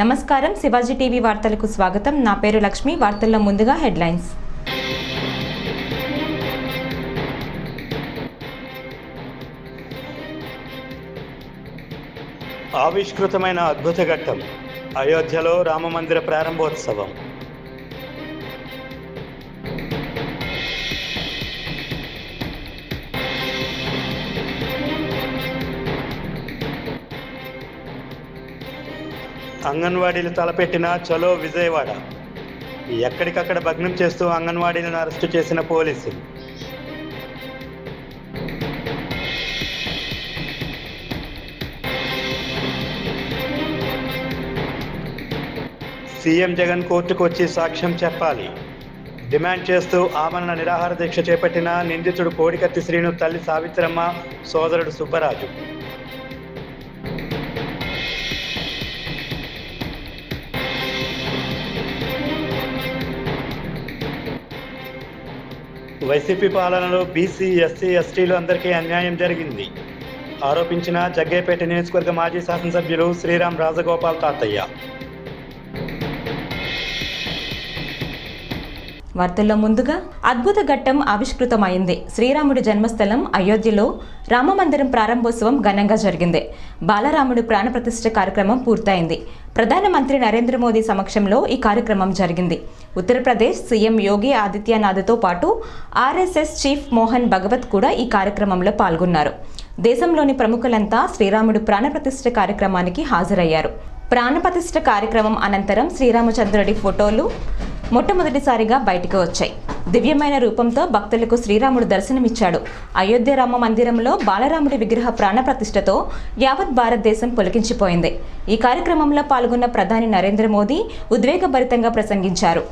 నమస్కారం. శివాజీ టీవీ వార్తలకు స్వాగతం. నా పేరు లక్ష్మి. వార్తల్లో ముందుగా హెడ్లైన్స్. ఆవిష్కృతమైన అద్భుత ఘట్టం. అయోధ్యలో రామమందిర ప్రారంభోత్సవం. అంగన్వాడీలు తలపెట్టిన చలో విజయవాడ. ఎక్కడికక్కడ భగ్నం చేస్తూ అంగన్వాడీలను అరెస్టు చేసిన పోలీసులు. సీఎం జగన్ కోర్టుకు వచ్చి సాక్ష్యం చెప్పాలి. డిమాండ్ చేస్తూ ఆమరణ నిరాహార దీక్ష చేపట్టిన నిందితుడు కోడికత్తి శ్రీను తల్లి సావిత్రమ్మ సోదరుడు సుబ్బరాజు. వైసీపీ పాలనలో బీసీ ఎస్సీ ఎస్టీలు అందరికీ అన్యాయం జరిగింది. ఆరోపించిన జగ్గేపేట నియోజకవర్గ మాజీ శాసనసభ్యులు శ్రీరామ్ రాజగోపాల్ తాతయ్య. వార్తల్లో ముందుగా అద్భుత ఘట్టం ఆవిష్కృతమైంది. శ్రీరాముడి జన్మస్థలం అయోధ్యలో రామమందిరం ప్రారంభోత్సవం ఘనంగా జరిగింది. బాలరాముడు ప్రాణప్రతిష్ఠ కార్యక్రమం పూర్తయింది. ప్రధానమంత్రి నరేంద్ర మోదీ సమక్షంలో ఈ కార్యక్రమం జరిగింది. ఉత్తరప్రదేశ్ సీఎం యోగి ఆదిత్యనాథ్తో పాటు ఆర్ఎస్ఎస్ చీఫ్ మోహన్ భగవత్ కూడా ఈ కార్యక్రమంలో పాల్గొన్నారు. దేశంలోని ప్రముఖులంతా శ్రీరాముడు ప్రాణప్రతిష్ఠ కార్యక్రమానికి హాజరయ్యారు. ప్రాణప్రతిష్ఠ కార్యక్రమం అనంతరం శ్రీరామచంద్రుడి ఫోటోలు మొట్టమొదటిసారిగా బయటకు వచ్చాయి. దివ్యమైన రూపంతో భక్తులకు శ్రీరాముడు దర్శనమిచ్చాడు. అయోధ్య రామ మందిరంలో బాలరాముడి విగ్రహ ప్రాణప్రతిష్ఠతో యావత్ భారతదేశం పులకించిపోయింది. ఈ కార్యక్రమంలో పాల్గొన్న ప్రధాని నరేంద్ర మోదీ ఉద్వేగభరితంగా ప్రసంగించారు.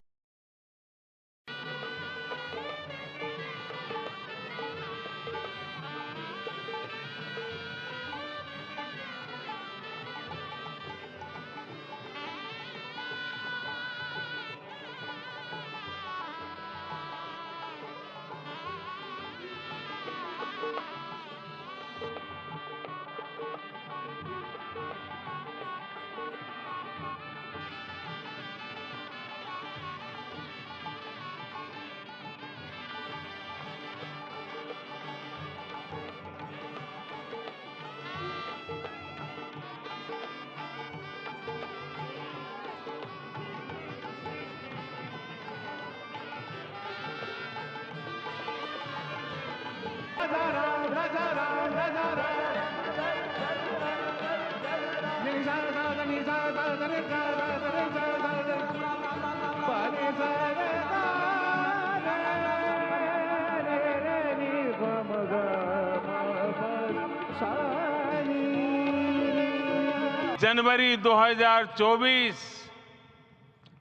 जनवरी 2024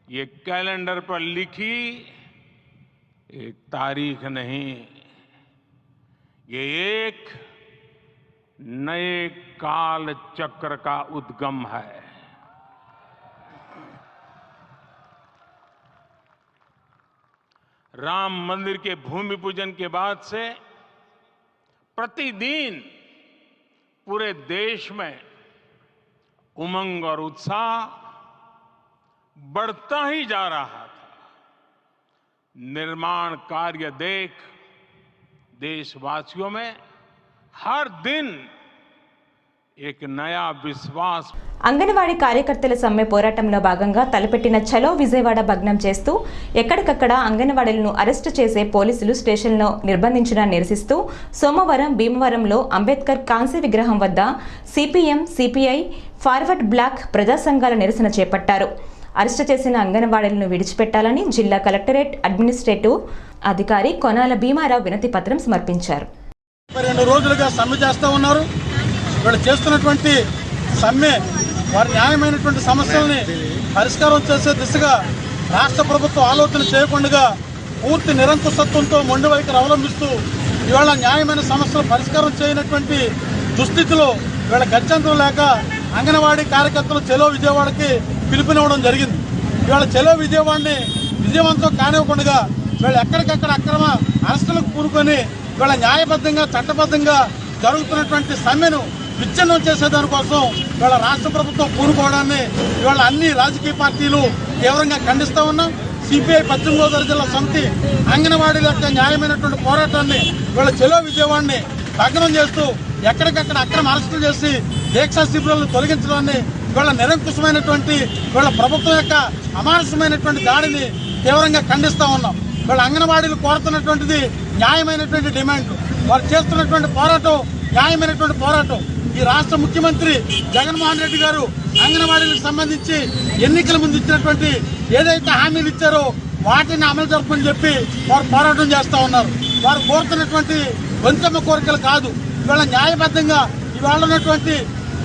ये कैलेंडर पर लिखी एक तारीख नहीं, ये एक नए काल चक्र का उद्गम है। राम मंदिर के भूमि पूजन के बाद से प्रतिदिन पूरे देश में उमंग और उत्साह बढ़ता ही जा रहा था। निर्माण कार्य देख देशवासियों में हर दिन అంగన్వాడీ కార్యకర్తల సమ్మె పోరాటంలో భాగంగా తలపెట్టిన చలో విజయవాడ భగ్నం చేస్తూ ఎక్కడికక్కడ అంగన్వాడీలను అరెస్టు చేసే పోలీసులు స్టేషన్లో నిర్బంధించడాన్ని నిరసిస్తూ సోమవారం భీమవరంలో అంబేద్కర్ కాంస్య విగ్రహం వద్ద సిపిఎం సిపిఐ ఫార్వర్డ్ బ్లాక్ ప్రజా సంఘాల నిరసన చేపట్టారు. అరెస్టు చేసిన అంగన్వాడీలను విడిచిపెట్టాలని జిల్లా కలెక్టరేట్ అడ్మినిస్ట్రేటివ్ అధికారి కొనాల భీమారావు వినతి పత్రం సమర్పించారు. రెండు రోజులుగా సమ్మె చేస్తూ ఉన్నారు. వీళ్ళు చేస్తున్నటువంటి సమ్మె వారి న్యాయమైనటువంటి సమస్యల్ని పరిష్కారం చేసే దిశగా రాష్ట్ర ప్రభుత్వం ఆలోచన చేయకుండా పూర్తి నిరంకుశత్వంతో మొండి వైఖరి అవలంబిస్తూ ఇవాళ న్యాయమైన సమస్యలు పరిష్కారం చేయనటువంటి దుస్థితిలో వీళ్ళ గత్యంతరం లేక అంగన్వాడీ కార్యకర్తలు చెలో విజయవాడకి పిలుపునివ్వడం జరిగింది. ఇవాళ చెలో విజయవాడని విజయవంతం కానివ్వకుండా వీళ్ళు ఎక్కడికక్కడ అక్రమ అరెస్టులకు కూరుకొని వీళ్ళ న్యాయబద్ధంగా చట్టబద్ధంగా జరుగుతున్నటువంటి సమ్మెను విచ్ఛిన్నం చేసేదానికోసం ఇవాళ రాష్ట్ర ప్రభుత్వం పూనుకోవడాన్ని ఇవాళ అన్ని రాజకీయ పార్టీలు తీవ్రంగా ఖండిస్తూ ఉన్నాం. సిపిఐ పశ్చిమ గోదావరి జిల్లా సమితి అంగన్వాడీల యొక్క న్యాయమైనటువంటి పోరాటాన్ని ఇవాళ చెలో విజయవాడని భగ్నం చేస్తూ ఎక్కడికక్కడ అక్రమ అరెస్టులు చేసి దీక్షా శిబిరాలను తొలగించడాన్ని ఇవాళ నిరంకుశమైనటువంటి ఇవాళ ప్రభుత్వం యొక్క అమానుషమైనటువంటి దాడిని తీవ్రంగా ఖండిస్తూ ఉన్నాం. ఇవాళ అంగన్వాడీలు కోరుతున్నటువంటిది న్యాయమైనటువంటి డిమాండ్. వారు చేస్తున్నటువంటి పోరాటం న్యాయమైనటువంటి పోరాటం. ఈ రాష్ట్ర ముఖ్యమంత్రి జగన్మోహన్ రెడ్డి గారు అంగన్వాడీలకు సంబంధించి ఎన్నికల ముందు ఇచ్చినటువంటి ఏదైతే హామీలు ఇచ్చారో వాటిని అమలు జరపని చెప్పి వారు పోరాటం చేస్తూ ఉన్నారు. వారు కోరుతున్నటువంటి వంచమ్మ కోరికలు కాదు. ఇవాళ న్యాయబద్ధంగా ఇవాళ ఉన్నటువంటి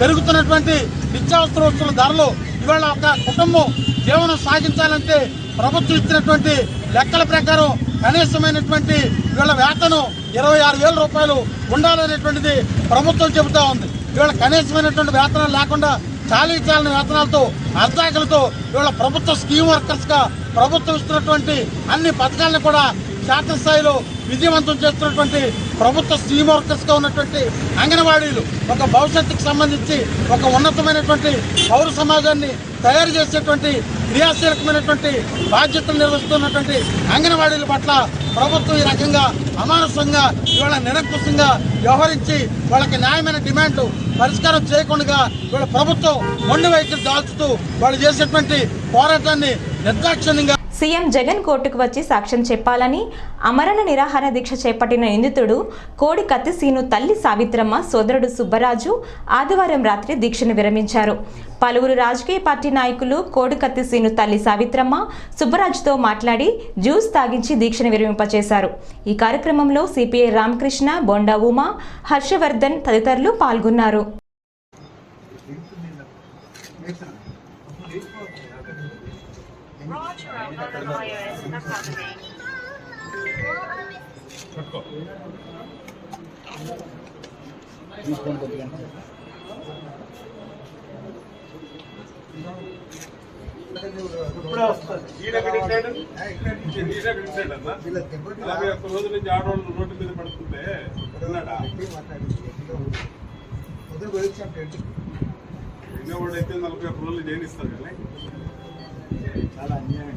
పెరుగుతున్నటువంటి నిత్యావసర వస్తువుల ధరలు ఇవాళ ఒక కుటుంబం జీవనం సాగించాలంటే ప్రభుత్వం ఇచ్చినటువంటి లెక్కల ప్రకారం కనీసమైనటువంటి ఇవాళ వేతనం ఇరవై ఆరు వేల రూపాయలు ఉండాలనేటువంటిది ప్రభుత్వం చెబుతా ఉంది. ఇవాళ కనీసమైనటువంటి వేతనం లేకుండా చాలీ చాలని వేతనాలతో అర్ధాకలతో ఇవాళ ప్రభుత్వ స్కీమ్ వర్కర్స్గా ప్రభుత్వం ఇస్తున్నటువంటి అన్ని పథకాలను కూడా శాస్త్రస్థాయిలో విజయవంతం చేస్తున్నటువంటి ప్రభుత్వ స్కీమ్ వర్కర్స్గా ఉన్నటువంటి అంగన్వాడీలు ఒక భవిష్యత్తుకు సంబంధించి ఒక ఉన్నతమైనటువంటి పౌర సమాజాన్ని తయారు చేసేటువంటి క్రియాశీలకమైనటువంటి బాధ్యతలు నిర్వహిస్తున్నటువంటి అంగన్వాడీల పట్ల ప్రభుత్వం ఈ రకంగా అమానుసంగా ఇవాళ నిరంకుశంగా వ్యవహరించి వాళ్ళకి న్యాయమైన డిమాండ్లు పరిష్కారం చేయకుండా ఇవాళ ప్రభుత్వం మొండి వైఖరి దాల్చుతూ వాళ్ళు చేసేటువంటి పోరాటాన్ని నిర్దాక్షిణ్యంగా సీఎం జగన్ కోర్టుకు వచ్చి సాక్ష్యం చెప్పాలని అమరణ నిరాహార దీక్ష చేపట్టిన నిందితుడు కోడి కత్తిసీను తల్లి సావిత్రమ్మ సోదరుడు సుబ్బరాజు ఆదివారం రాత్రి దీక్షను విరమించారు. పలువురు రాజకీయ పార్టీ నాయకులు కోడి కత్తిసీను తల్లి సావిత్రమ్మ సుబ్బరాజుతో మాట్లాడి జ్యూస్ తాగించి దీక్షను విరమింపచేశారు. ఈ కార్యక్రమంలో సిపిఐ రామకృష్ణ బొండా ఉమా హర్షవర్ధన్ తదితరులు పాల్గొన్నారు. iOS Academy. ఒక్క రోజు నుంచి ఆడవాళ్ళు రోడ్డు మీద పడుతుంటే ఎన్నో విన్నవాడు అయితే నలభై ఒక్క రోజులు జయనిస్తారు కదా చాలా అన్యాయం.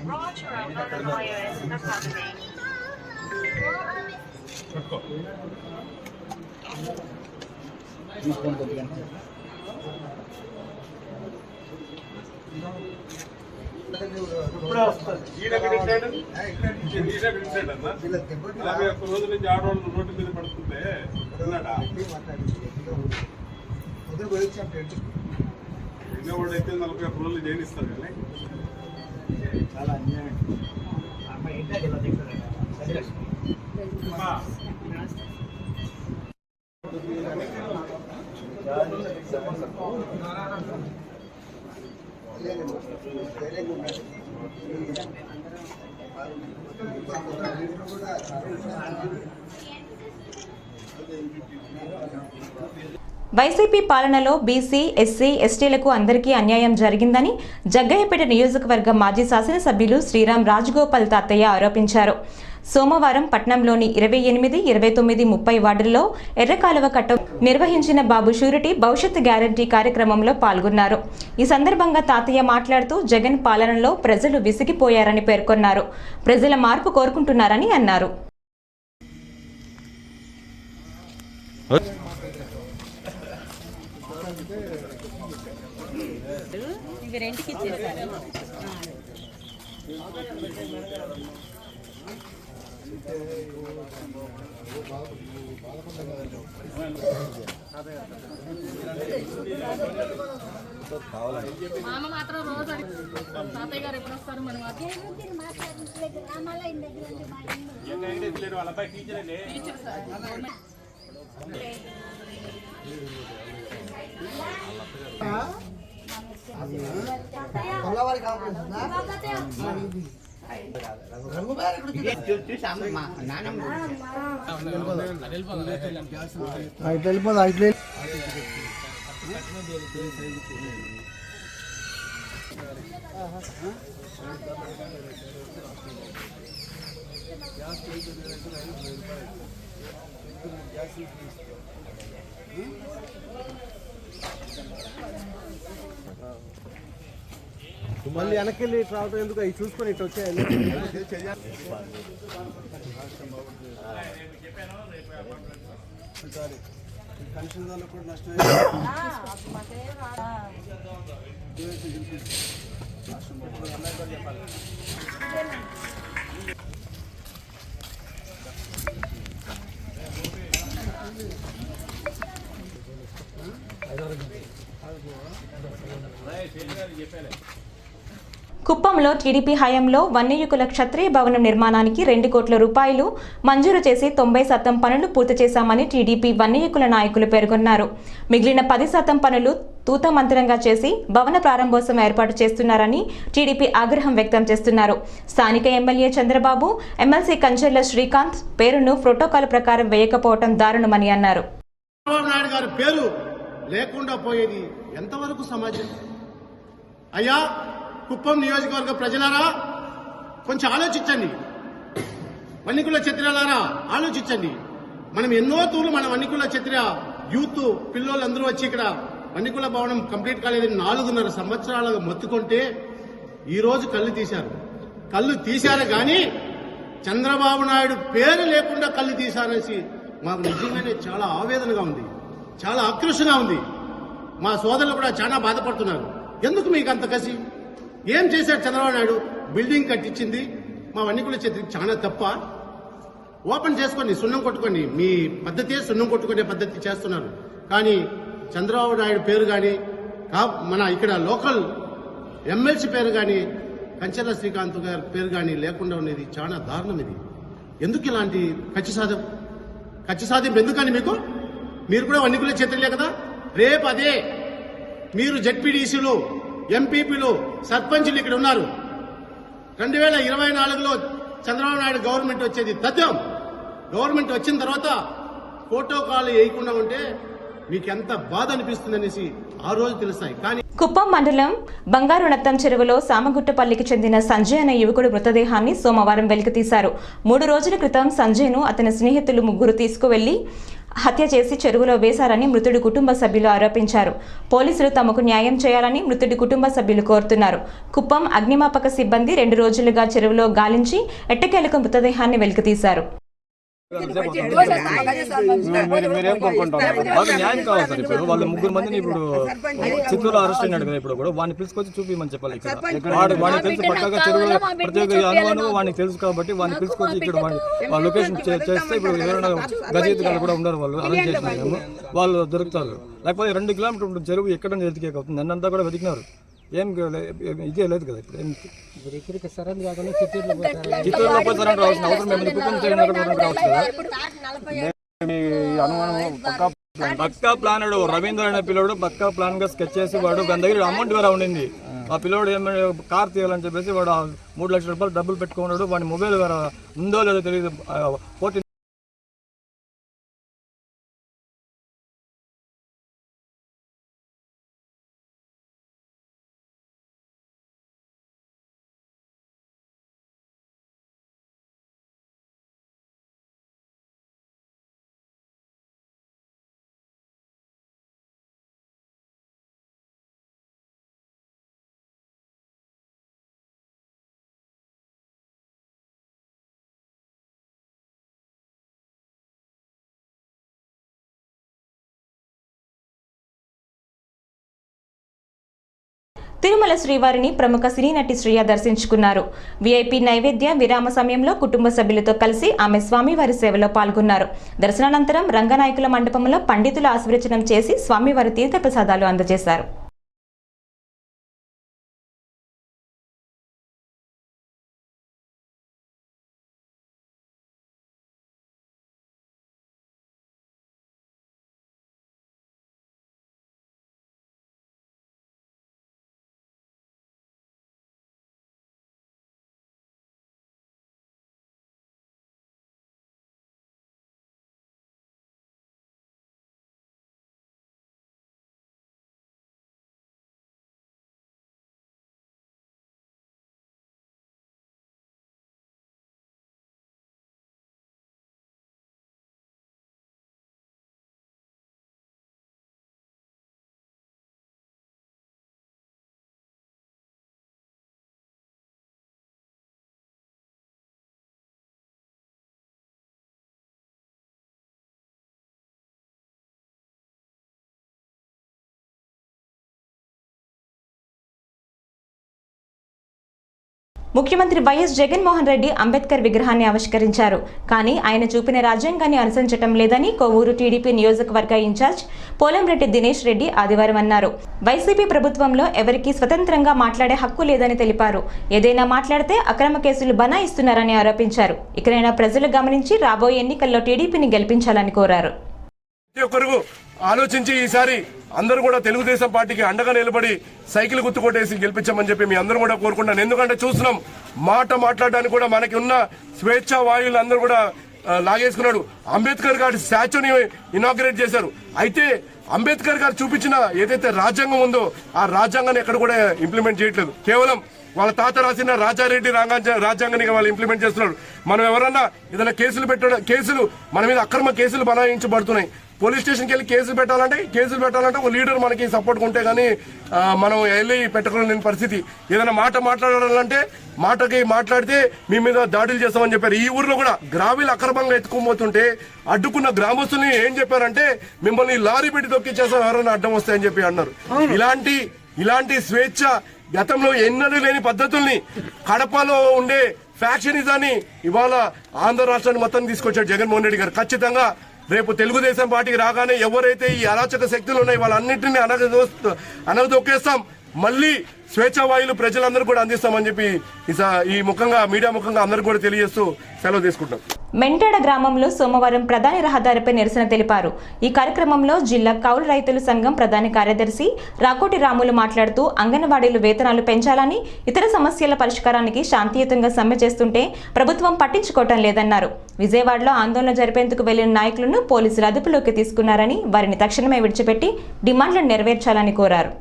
Roger, iOS Academy. ఈడెక్కడ ఇచ్చాడు? ఈడెక్కడ ఇచ్చాడు అన్న? అలాగే ఒక్క రోజు నుంచి ఆడవాళ్ళు రోడ్డు మీద పడుతుంటే విన్నాడా విన్నవాడు అయితే నలభై ఒక్క రోజులు జైనిస్తారు కానీ jalannya apa yang tidak dilatih saudara Terima kasih. YCP పాలనలో బీసీ ఎస్సీ ఎస్టీలకు అందరికీ అన్యాయం జరిగిందని జగ్గయ్యపేట నియోజకవర్గ మాజీ శాసనసభ్యులు శ్రీరామ్ రాజగోపాల్ తాతయ్య ఆరోపించారు. సోమవారం పట్నంలోని ఇరవై ఎనిమిది ఇరవై తొమ్మిది ముప్పై వార్డుల్లో ఎర్రకాలువ కట్ట నిర్వహించిన బాబు షూరిటీ భవిష్యత్ గ్యారంటీ కార్యక్రమంలో పాల్గొన్నారు. ఈ సందర్భంగా తాతయ్య మాట్లాడుతూ జగన్ పాలనలో ప్రజలు విసిగిపోయారని పేర్కొన్నారు. ప్రజల మార్పు కోరుకుంటున్నారని అన్నారు. ఇవి రెంట్కి ఇచ్చేసారు. మామ మాత్రం రోజు తాతయ్య గారు ఎప్పుడు వస్తారు మనం టీచర్ సార్ కొల్లవారి కావాల్సిందా వెళ్ళిపోదు అట్లే గ్యాస్ గ్యాస్ మళ్ళీ వెనక్కి వెళ్ళి ఇటు రావడం ఎందుకు? అవి చూసుకొని ఇటు వచ్చాయి కనెక్షన్ దానిలో కూడా నష్టం కుప్పంలో టీడీపీ హయాంలో వన్యయుకుల క్షత్రియ భవనం నిర్మాణానికి రెండు కోట్ల రూపాయలు మంజూరు చేసి తొంభై శాతం పనులు పూర్తి చేశామని టీడీపీ వన్యయుకుల నాయకులు పేర్కొన్నారు. మిగిలిన పది శాతం పనులు తూతమంతరంగా చేసి భవన ప్రారంభోత్సవం ఏర్పాటు చేస్తున్నారని టీడీపీ ఆగ్రహం వ్యక్తం చేస్తున్నారు. స్థానిక ఎమ్మెల్యే చంద్రబాబు ఎమ్మెల్సీ కంచెర్ల శ్రీకాంత్ పేరును ప్రోటోకాల్ ప్రకారం వేయకపోవడం దారుణమని అన్నారు. పేరు లేకుండా పోయేది ఎంతవరకు సమాజం? అయ్యా కుప్పం నియోజకవర్గ ప్రజలారా కొంచెం ఆలోచించండి. వన్నికుల చిత్రాలారా ఆలోచించండి. మనం ఎన్నో తూర్లు మన వన్నికుల చిత్ర యూత్ పిల్లోళ్ళందరూ వచ్చి ఇక్కడ వన్నికుల భవనం కంప్లీట్ కాలేదని నాలుగున్నర సంవత్సరాలుగా మొత్తుకుంటే ఈరోజు కళ్ళు తీశారు. కళ్ళు తీశారు కానీ చంద్రబాబు నాయుడు పేరు లేకుండా కళ్ళు తీశారనేసి మాకు నిజంగానే చాలా ఆవేదనగా ఉంది. చాలా ఆక్రోషంగా ఉంది. మా సోదరులు కూడా చాలా బాధపడుతున్నారు. ఎందుకు మీకు అంత కసి? ఏం చేశాడు చంద్రబాబు నాయుడు? బిల్డింగ్ కట్టించింది. మా వన్నికుల చేతికి చాలా తప్ప. ఓపెన్ చేసుకొని సున్నం కొట్టుకొని మీ పద్ధతియే సున్నం కొట్టుకునే పద్ధతి చేస్తున్నారు. కానీ చంద్రబాబు నాయుడు పేరు కానీ మన ఇక్కడ లోకల్ ఎమ్మెల్సీ పేరు కానీ కంచెల శ్రీకాంత్ గారి పేరు కానీ లేకుండా ఉండేది. చాలా దారుణం ఇది. ఎందుకు ఇలాంటి ఖర్చు సాధం? ఖర్చు సాధింపు ఎందుకని మీకు? మీరు కూడా వన్నికుల చేతులే కదా? రేపు అదే మీరు జడ్పీడీసీలు ఎంపీపీలు సర్పంచులు ఇక్కడ ఉన్నారు. రెండు వేల ఇరవై నాలుగులో చంద్రబాబు నాయుడు గవర్నమెంట్ వచ్చేది తథ్యం. గవర్నమెంట్ వచ్చిన తర్వాత ఫోటో కాల్ వేయకుండా ఉంటే మీకు ఎంత బాధ అనిపిస్తుంది అనేసి ఆ రోజు తెలుస్తాయి. కానీ కుప్పం మండలం బంగారునత్తం చెరువులో సామగుట్టపల్లికి చెందిన సంజయ్ అనే యువకుడు మృతదేహాన్ని సోమవారం వెలికితీశారు మూడు రోజుల క్రితం సంజయ్ను అతని స్నేహితులు ముగ్గురు తీసుకువెళ్ళి హత్య చేసి చెరువులో వేశారని మృతుడి కుటుంబ సభ్యులు ఆరోపించారు. పోలీసులు తమకు న్యాయం చేయాలని మృతుడి కుటుంబ సభ్యులు కోరుతున్నారు. కుప్పం అగ్నిమాపక సిబ్బంది రెండు రోజులుగా చెరువులో గాలించి ఎట్టకేలకు మృతదేహాన్ని వెలికితీశారు మీరు కోరుకుంటారు న్యాయం కావాలి సార్ ఇప్పుడు. వాళ్ళ ముగ్గురు మందిని ఇప్పుడు చిత్తూరులో అరెస్ట్ అయినాడు కదా ఇప్పుడు కూడా. వాడిని పిలుచుకొచ్చి చూపించమని చెప్పాలి ఇక్కడ. వాడు వాడికి తెలుసు పక్కగా చెరువు ప్రతి ఒక్క అనుమానం వాడికి తెలుసు కాబట్టి వాడిని పిలుచుకొచ్చి ఇక్కడ వాళ్ళ లొకేషన్ చేస్తే ఇప్పుడు ఎవరైనా గజయితగాళ్ళు కూడా ఉన్నారు వాళ్ళు. అరెస్ట్ చేసినారు వాళ్ళు దొరుకుతారు. లేకపోతే రెండు కిలోమీటర్ ఉంటుంది చెరువు ఎక్కడ వెతికే అవుతుంది నన్నంతా కూడా వెతికినారు. ఏం ఇదే లేదు కదా. ఇప్పుడు ఏం చిత్తూరులో పోయి సరైన రావాల్సిన అవసరం మేము కుటుంబం రావచ్చు కదా. పక్కా ప్లాన్. రవీంద్ర అనే పిల్లోడు పక్కా ప్లాన్గా స్కెచ్ చేసి వాడు దాని దగ్గర అమౌంట్ వేరే ఉండింది. ఆ పిల్లోడు ఏమైనా కార్ తీయాలని చెప్పేసి వాడు ఆ మూడు లక్షల రూపాయలు డబ్బులు పెట్టుకున్నాడు. వాడి మొబైల్ వేరే ఉందో లేదో తెలియదు. పోటీ తిరుమల శ్రీవారిని ప్రముఖ సినీ నటి శ్రియ దర్శించుకున్నారు. విఐపి నైవేద్య విరామ సమయంలో కుటుంబ సభ్యులతో కలిసి ఆమె స్వామివారి సేవలో పాల్గొన్నారు. దర్శనానంతరం రంగనాయకుల మండపంలో పండితుల ఆశీర్వచనం చేసి స్వామివారి తీర్థప్రసాదాలు అందజేశారు. ముఖ్యమంత్రి వైఎస్ జగన్మోహన్ రెడ్డి అంబేద్కర్ విగ్రహాన్ని ఆవిష్కరించారు. కానీ ఆయన చూపిన రాజ్యాంగాన్ని అనుసరించడం లేదని కొవ్వూరు టీడీపీ నియోజకవర్గ ఇన్ఛార్జ్ పోలంరెడ్డి దినేష్ రెడ్డి ఆదివారం అన్నారు. వైసీపీ ప్రభుత్వంలో ఎవరికీ స్వతంత్రంగా మాట్లాడే హక్కు లేదని తెలిపారు. ఏదైనా మాట్లాడితే అక్రమ కేసులు బనాయిస్తున్నారని ఆరోపించారు. ఇకనైనా ప్రజలు గమనించి రాబోయే ఎన్నికల్లో టీడీపీని గెలిపించాలని కోరారు. ఆలోచించి ఈసారి అందరూ కూడా తెలుగుదేశం పార్టీకి అండగా నిలబడి సైకిల్ గుర్తు కొట్టేసి గెలిపించామని చెప్పి మీ అందరూ కూడా కోరుకుంటాను ఎందుకంటే చూస్తున్నాం మాట మాట్లాడడానికి కూడా మనకి ఉన్న స్వేచ్ఛా వాయువులు అందరూ కూడా లాగేసుకున్నాడు. అంబేద్కర్ గారి స్టాచ్యూని ఇనాగ్రేట్ చేశారు. అయితే అంబేద్కర్ గారు చూపించిన ఏదైతే రాజ్యాంగం ఉందో ఆ రాజ్యాంగాన్ని ఎక్కడ కూడా ఇంప్లిమెంట్ చేయట్లేదు. కేవలం వాళ్ళ తాత రాసిన రాజారెడ్డి రాజ్యాంగాన్ని వాళ్ళు ఇంప్లిమెంట్ చేస్తున్నారు. మనం ఎవరన్నా ఏదైనా కేసులు పెట్టడం కేసులు మన మీద అక్రమ కేసులు బనాయించబడుతున్నాయి. పోలీస్ స్టేషన్కి వెళ్ళి కేసులు పెట్టాలంటే కేసులు పెట్టాలంటే ఒక లీడర్ మనకి సపోర్ట్ ఉంటే కానీ మనం వెళ్ళి పెట్టుకోలేని పరిస్థితి. ఏదైనా మాట మాట్లాడాలంటే మాటకి మాట్లాడితే మీ మీద దాడులు చేస్తామని చెప్పారు. ఈ ఊర్లో కూడా గ్రావీలు అక్రమంగా ఎత్తుకోబోతుంటే అడ్డుకున్న గ్రామస్తుల్ని ఏం చెప్పారంటే మిమ్మల్ని లారీ పెట్టి తొక్కిచ్చేస్తాం ఎవరైనా అడ్డం వస్తాయని చెప్పి అన్నారు. ఇలాంటి ఇలాంటి స్వేచ్ఛ గతంలో ఎన్నడూ లేని పద్ధతుల్ని కడపలో ఉండే ఫ్యాక్షనిజాన్ని ఇవాళ ఆంధ్ర రాష్ట్రాన్ని మొత్తం తీసుకొచ్చాడు జగన్మోహన్ రెడ్డి గారు. ఖచ్చితంగా రేపు తెలుగుదేశం పార్టీకి రాగానే ఎవరైతే ఈ అరాచక శక్తులు ఉన్నాయి వాళ్ళన్నింటినీ అనగ అనగదొక్కేస్తాం. మళ్ళీ స్వేచ్ఛ వాయులు ప్రజలందరూ కూడా అందిస్తామని చెప్పి ఈ ముఖంగా మీడియా ముఖంగా అందరూ కూడా తెలియజేస్తూ సెలవు తీసుకుంటాం మెంటాడ గ్రామంలో సోమవారం ప్రధాని రహదారిపై నిరసన తెలిపారు. ఈ కార్యక్రమంలో జిల్లా కౌలు రైతుల సంఘం ప్రధాన కార్యదర్శి రాకోటి రాములు మాట్లాడుతూ అంగన్వాడీలు వేతనాలు పెంచాలని ఇతర సమస్యల పరిష్కారానికి శాంతియుతంగా సమ్మె చేస్తుంటే ప్రభుత్వం పట్టించుకోవటం లేదన్నారు. విజయవాడలో ఆందోళన జరిపేందుకు వెళ్ళిన నాయకులను పోలీసులు అదుపులోకి తీసుకున్నారని వారిని తక్షణమే విడిచిపెట్టి డిమాండ్లను నెరవేర్చాలని కోరారు.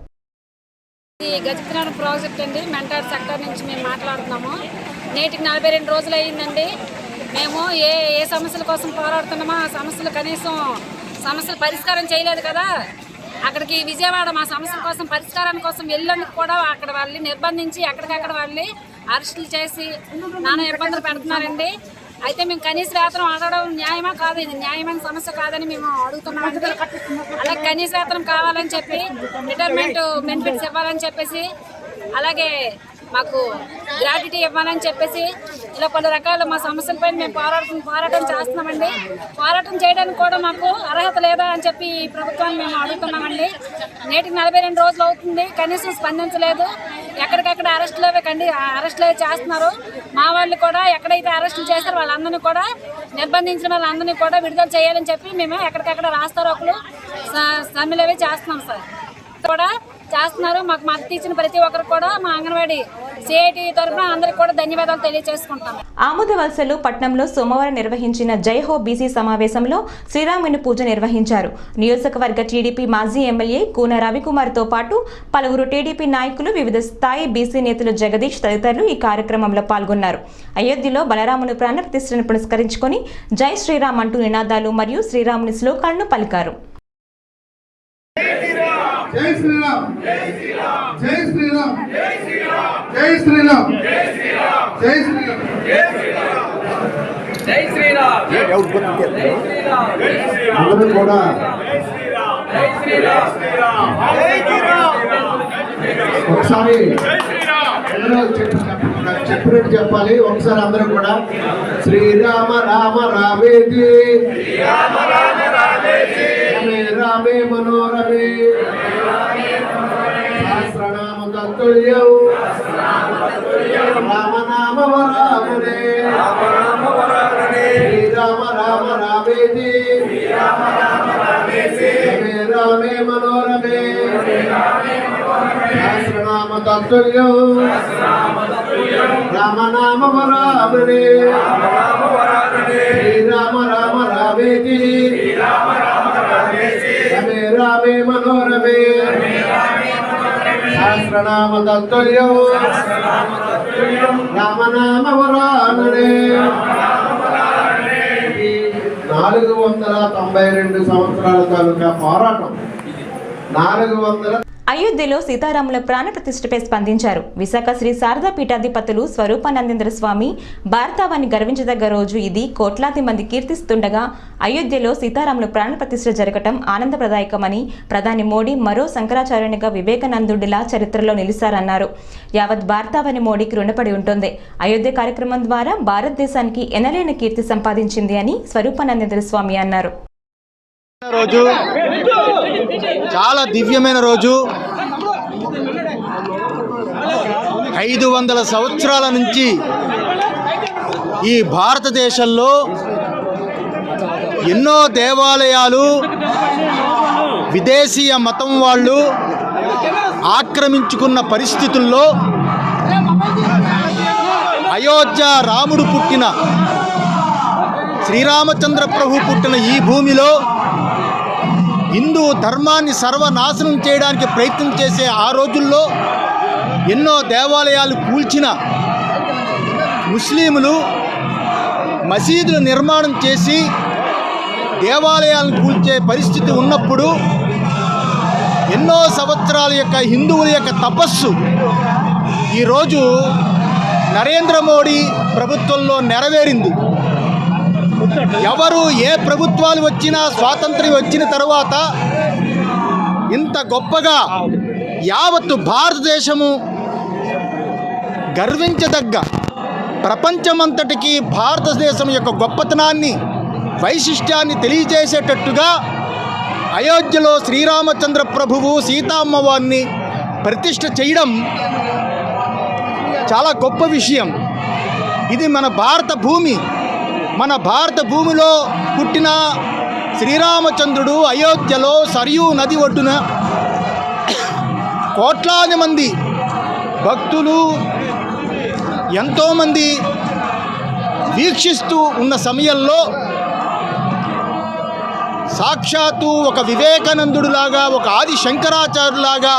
ఈ గజపతినగరం ప్రాజెక్ట్ అండి. మెంటార్ సెక్టర్ నుంచి మేము మాట్లాడుతున్నాము. నేటికి నలభై రెండు రోజులు అయ్యిందండి మేము ఏ ఏ సమస్యల కోసం పోరాడుతున్నామో ఆ సమస్యలు కనీసం సమస్యలు పరిష్కారం చేయలేదు కదా. అక్కడికి విజయవాడ మా సమస్యల కోసం పరిష్కారం కోసం వెళ్ళేందుకు కూడా అక్కడ వాళ్ళని నిర్బంధించి ఎక్కడికక్కడ వాళ్ళని అరెస్టులు చేసి నానా ఇబ్బందులు పెడుతున్నారండి. అయితే మేము కనీస వేతనం అడగడం న్యాయమా కాదు? ఇది న్యాయమైన సమస్య కాదని మేము అడుగుతున్నాం అలాగే కనీస వేతనం కావాలని చెప్పి రిటైర్మెంట్ బెనిఫిట్స్ ఇవ్వాలని చెప్పేసి అలాగే మాకు గ్రాట్యుటీ ఇవ్వాలని చెప్పేసి ఇలా పలు రకాల మా సమస్యలపై మేము పోరాటం పోరాటం చేస్తున్నామండి. పోరాటం చేయడానికి కూడా మాకు అర్హత లేదా అని చెప్పి ప్రభుత్వాన్ని మేము అడుగుతున్నామండి. నేటికి నలభై రెండు రోజులు అవుతుంది. కనీసం స్పందించలేదు. ఎక్కడికక్కడ అరెస్టులు అవి కండి అరెస్టులు అవి చేస్తున్నారు. మా వాళ్ళు కూడా ఎక్కడైతే అరెస్టులు చేస్తారో వాళ్ళందరినీ కూడా నిర్బంధించిన వాళ్ళందరినీ కూడా విడుదల చేయాలని చెప్పి మేము ఎక్కడికక్కడ రాస్తారు ఒకరు సమ్మెలు అవి చేస్తున్నాం సార్. కూడా చేస్తున్నారు. మాకు మద్దతు ఇచ్చిన ప్రతి ఒక్కరు కూడా మా అంగన్వాడీ సిఐటి తరఫున అందరికి కూడా ధన్యవాదాలు తెలియజేసుకుంటాం ఆముదవలసలు పట్నంలో సోమవారం నిర్వహించిన జైహో బీసీ సమావేశంలో శ్రీరాముని పూజ నిర్వహించారు. నియోజకవర్గ టీడీపీ మాజీ ఎమ్మెల్యే కూన రవికుమార్తో పాటు పలువురు టీడీపీ నాయకులు వివిధ స్థాయి బీసీ నేతలు జగదీష్ తదితరులు ఈ కార్యక్రమంలో పాల్గొన్నారు. అయోధ్యలో బలరాముని ప్రాణ ప్రతిష్టను పురస్కరించుకొని జై శ్రీరామ్ అంటూ నినాదాలు మరియు శ్రీరాముని శ్లోకాలను పలికారు. జై శ్రీరామ్ జై శ్రీరామ్ జై శ్రీరామ్ జై శ్రీరామ్ జై శ్రీరామ్ అందరూ కూడా ఒకసారి చెప్పినట్టు చెప్పాలి ఒకసారి అందరూ కూడా శ్రీరామ రామ రామేతి రమే రామే మనోరమే సహస్రనామ తత్తుల్యం రామనామ వరామనే శ్రీరామ రామ రామేతి. రమే రామే మనోరమే. సహస్రనామ తత్తుల్యం. రామనామ వరామనే శ్రీరామ రామ రమే రామే మనోరమే. సహస్రనామ తత్తుల్యం రామనామ వరాణుడే నాలుగు వందల తొంభై రెండు సంవత్సరాల తాలూకా పోరాటం. నాలుగు వందల అయోధ్యలో సీతారాముల ప్రాణప్రతిష్ఠపై స్పందించారు. విశాఖ శ్రీ శారదా పీఠాధిపతులు స్వరూపానందేంద్ర స్వామి భారతావాన్ని గర్వించదగ్గ రోజు ఇది. కోట్లాది మంది కీర్తిస్తుండగా అయోధ్యలో సీతారాముల ప్రాణ ప్రతిష్ఠ జరగటం ఆనందప్రదాయకమని ప్రధాని మోడీ మరో శంకరాచార్యునిగా వివేకానందుడిలా చరిత్రలో నిలిచారన్నారు. యావత్ భారతావని మోడీకి రుణపడి ఉంటుంది. అయోధ్య కార్యక్రమం ద్వారా భారతదేశానికి ఎనలేని కీర్తి సంపాదించింది అని స్వరూపానందేంద్ర స్వామి అన్నారు. రోజు. చాలా దివ్యమైన రోజు. ఐదు వందల సంవత్సరాల నుంచి ఈ భారతదేశంలో ఎన్నో దేవాలయాలు విదేశీయ మతం వాళ్ళు ఆక్రమించుకున్న పరిస్థితుల్లో అయోధ్య రాముడు పుట్టిన శ్రీరామచంద్ర ప్రభు పుట్టిన ఈ భూమిలో హిందూ ధర్మాన్ని సర్వనాశనం చేయడానికి ప్రయత్నం చేసే ఆ రోజుల్లో ఎన్నో దేవాలయాలు కూల్చిన ముస్లింలు మసీదులు నిర్మాణం చేసి దేవాలయాలను కూల్చే పరిస్థితి ఉన్నప్పుడు ఎన్నో సంవత్సరాల యొక్క హిందువుల యొక్క తపస్సు ఈరోజు నరేంద్ర మోడీ ప్రభుత్వంలో నెరవేరింది. ఎవరు ఏ ప్రభుత్వాలు వచ్చినా స్వాతంత్ర్యం వచ్చిన తర్వాత ఇంత గొప్పగా యావత్తు భారతదేశము గర్వించదగ్గ ప్రపంచమంతటికి భారతదేశం యొక్క గొప్పతనాన్ని వైశిష్ట్యాన్ని తెలియజేసేటట్టుగా అయోధ్యలో శ్రీరామచంద్ర ప్రభువు సీతామ్మవారిని ప్రతిష్ట చేయడం చాలా గొప్ప విషయం. ఇది మన భారత భూమి. మన భారత భూమిలో పుట్టిన శ్రీరామచంద్రుడు అయోధ్యలో సరియూ నది ఒడ్డున కోట్లాది మంది భక్తులు ఎంతోమంది వీక్షిస్తూ ఉన్న సమయంలో సాక్షాత్తు ఒక వివేకానందుడులాగా ఒక ఆది శంకరాచార్యులాగా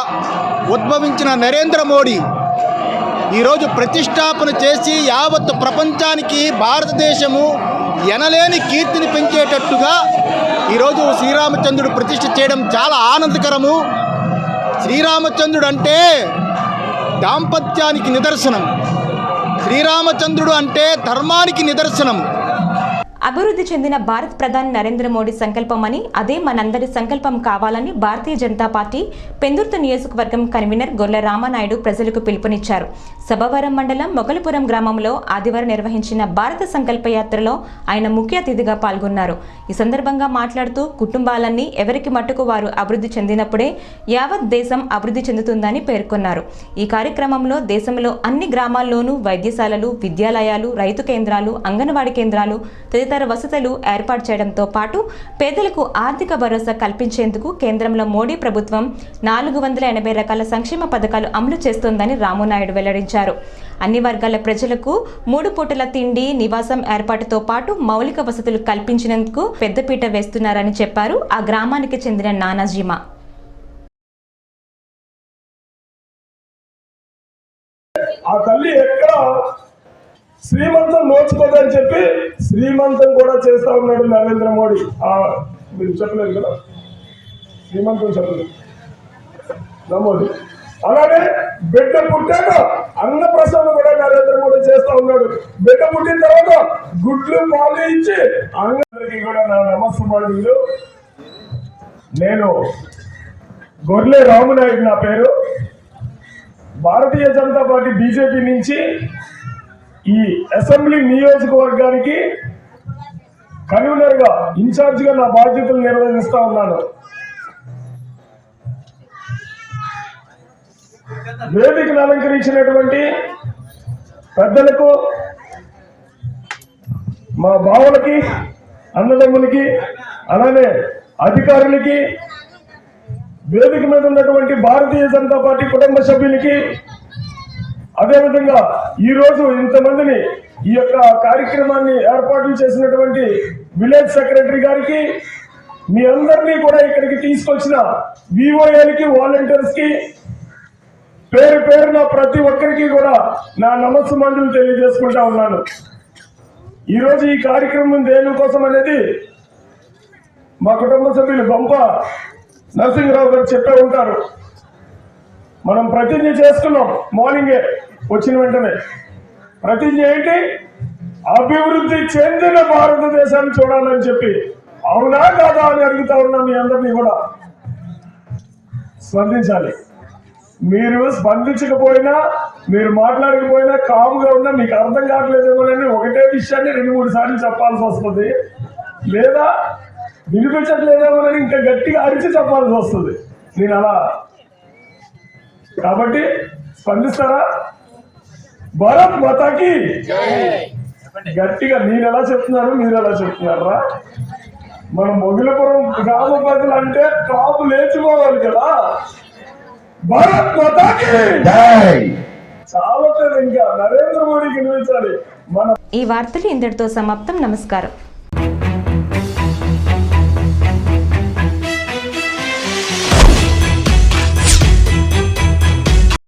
ఉద్భవించిన నరేంద్ర మోడీ ఈరోజు ప్రతిష్టాపన చేసి యావత్ ప్రపంచానికి భారతదేశము ఎనలేని కీర్తిని పెంచేటట్టుగా ఈరోజు శ్రీరామచంద్రుడు ప్రతిష్ఠ చేయడం చాలా ఆనందకరము. శ్రీరామచంద్రుడు అంటే దాంపత్యానికి నిదర్శనం. శ్రీరామచంద్రుడు అంటే ధర్మానికి నిదర్శనం. అభివృద్ధి చెందిన భారత్ ప్రధాని నరేంద్ర మోడీ సంకల్పమని అదే మనందరి సంకల్పం కావాలని భారతీయ జనతా పార్టీ పెందుర్తి నియోజకవర్గం కన్వీనర్ గొర్ల రామనాయుడు ప్రజలకు పిలుపునిచ్చారు. సభవరం మండలం మొగలపురం గ్రామంలో ఆదివారం నిర్వహించిన భారత సంకల్ప యాత్రలో ఆయన ముఖ్య అతిథిగా పాల్గొన్నారు. ఈ సందర్భంగా మాట్లాడుతూ కుటుంబాలన్నీ ఎవరికి మట్టుకు వారు అభివృద్ధి చెందినప్పుడే యావత్ దేశం అభివృద్ధి చెందుతుందని పేర్కొన్నారు. ఈ కార్యక్రమంలో దేశంలో అన్ని గ్రామాల్లోనూ వైద్యశాలలు విద్యాలయాలు రైతు కేంద్రాలు అంగన్వాడీ కేంద్రాలు తదితర వసతులు ఏర్పాటు చేయడంతో పాటు పేదలకు ఆర్థిక భరోసా కల్పించేందుకు కేంద్రంలో మోడీ ప్రభుత్వం నాలుగు వందల ఎనభై రకాల సంక్షేమ పథకాలు అమలు చేస్తోందని రామునాయుడు వెల్లడించారు. అన్ని వర్గాల ప్రజలకు మూడు పూటల తిండి నివాసం ఏర్పాటుతో పాటు మౌలిక వసతులు కల్పించినందుకు పెద్దపీట వేస్తున్నారని చెప్పారు ఆ గ్రామానికి చెందిన నానాజీమా ఆ తల్లి ఎక్కడ శ్రీమంతం నోచుకోదని చెప్పి శ్రీమంతం కూడా చేస్తా ఉన్నాడు నరేంద్ర మోడీ. ఆ మీరు చెప్పలేదు కదా? శ్రీమంతం చెప్పలేదు. నమోదు అలాగే బిడ్డ పుట్టాక అన్న కూడా నరేంద్ర మోడీ చేస్తా ఉన్నాడు. బిడ్డ పుట్టిన తర్వాత గుడ్లు పాలు ఇచ్చి అందరికి కూడా నా నమస్కారాలు నేను గొర్రె రామునాయుడు నా పేరు. భారతీయ జనతా పార్టీ బీజేపీ నుంచి ఈ అసెంబ్లీ నియోజకవర్గానికి కన్వీనర్గా ఇన్ఛార్జిగా నా బాధ్యతలు నిర్వహిస్తా ఉన్నాను. వేదికను అలంకరించినటువంటి పెద్దలకు మా బావులకి అన్నదమ్ములకి అలానే అధికారులకి వేదిక మీద ఉన్నటువంటి భారతీయ జనతా పార్టీ కుటుంబ సభ్యులకి అదేవిధంగా ఈ రోజు ఇంతమందిని ఈ యొక్క కార్యక్రమాన్ని ఏర్పాట్లు చేసినటువంటి విలేజ్ సెక్రటరీ గారికి మీ అందరినీ కూడా ఇక్కడికి తీసుకొచ్చిన విఓఏలకి వాలంటీర్స్కి పేరు పేరున ప్రతి ఒక్కరికి కూడా నా నమస్సు మందులు తెలియజేసుకుంటా ఉన్నాను. ఈరోజు ఈ కార్యక్రమం దేనికోసం అనేది మా కుటుంబ సభ్యులు గొంప నరసింహరావు గారు చెప్పే ఉంటారు. మనం ప్రతిజ్ఞ చేసుకున్నాం. మార్నింగే వచ్చిన వెంటనే. ప్రతిజ్ఞ ఏంటి? అభివృద్ధి చెందిన భారతదేశాన్ని చూడాలని చెప్పి. అవునా కాదా అని అడుగుతా ఉన్నా మీ అందరినీ కూడా. స్పందించాలి. మీరు స్పందించకపోయినా మీరు మాట్లాడకపోయినా కాముగా ఉన్నా మీకు అర్థం కావట్లేదేమోనని ఒకటే విషయాన్ని రెండు మూడు సార్లు చెప్పాల్సి వస్తుంది. లేదా వినిపించట్లేదేమోనని ఇంకా గట్టిగా అరిచి చెప్పాల్సి వస్తుంది. నేను అలా కాబట్టి స్పందిస్తారా? భారత్ మాతాకి గట్టిగా నేను ఎలా చెప్తున్నాను మీరు ఎలా చెప్తున్నారా? మన మొగిలపురం గ్రామ ప్రజలు అంటే కాపు లేచిపోవాలి కదా? భారత్ మాతాకి! చాలా ఇంకా. నరేంద్ర మోడీకి వినిపించాలి మన ఈ వార్తలు ఇంతటితో సమాప్తం. నమస్కారం.